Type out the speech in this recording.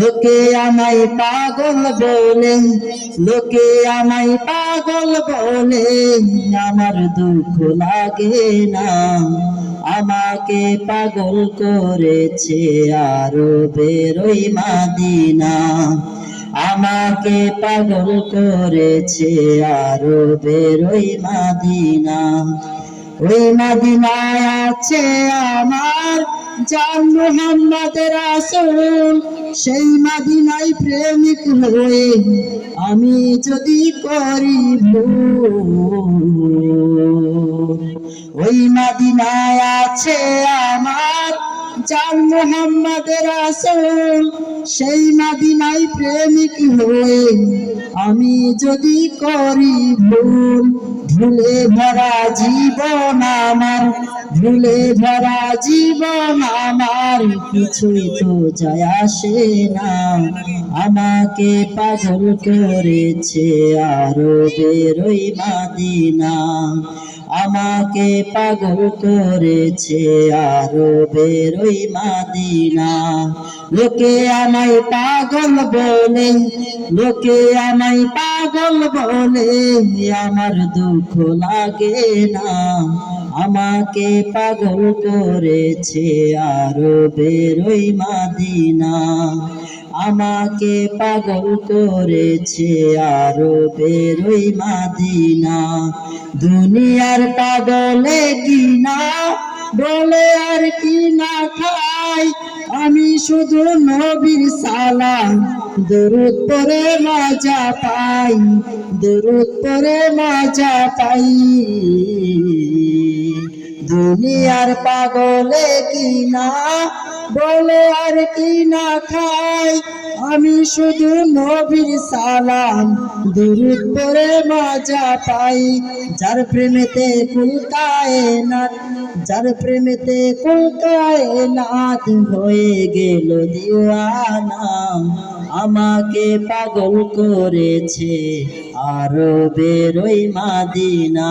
লোকে আমায় পাগল বলে, লোকে আমায় পাগল বলে, আমার দুঃখ লাগে না। আমাকে পাগল করেছে আরও বেরোই মাদিনা। আমাকে পাগল করেছে আরও বেরোই মাদিনা। ওই মাদিনায় আছে আমার জান মোহাম্মদ রাসূল সেই মাদিনাই প্রেমিক হয়ে আমি যদি করি ওই মাদিনায় আছে আমার জান মোহাম্মদ রাসূল সেই মাদিনাই প্রেমিক হয়ে আমি যদি করি ভুল ভুলে ভরা জীবন আমার ভুলে ভরা জীবন আমার কিছুই তো যায় আসে না। আমাকে পাগল করেছে আরও বেরোই মাদিনা। আমাকে পাগল করেছে আরও বেরোই মাদিনা। লোকে আমায় পাগল বলে, লোকে আমায় পাগল বলে, আমার দুঃখ লাগে না। আমাকে পাগল করেছে আরও বেরোই মাদিনা। আমাকে পাগল করেছে আরও বেরোই মাদিনা। দুনিয়ার পাগলে কিনা বলে আর কি না খাই। আমি শুধু নবীর সালাম, দরুদ পরে মজা পাই, দরুদ পরে মজা পাই। দুনিয়ার পাগলে কিনা? বলে আর কি না খাই? আমি শুধু নবীর সালাম, দরুদ পরে মজা পাই। যার প্রেমেতে কুলকায় না যার প্রেমেতে কুলকায় নাথ হয়ে গেল দিওয়ানা। আমাকে পাগল করেছে আরও বেরোই মাদিনা।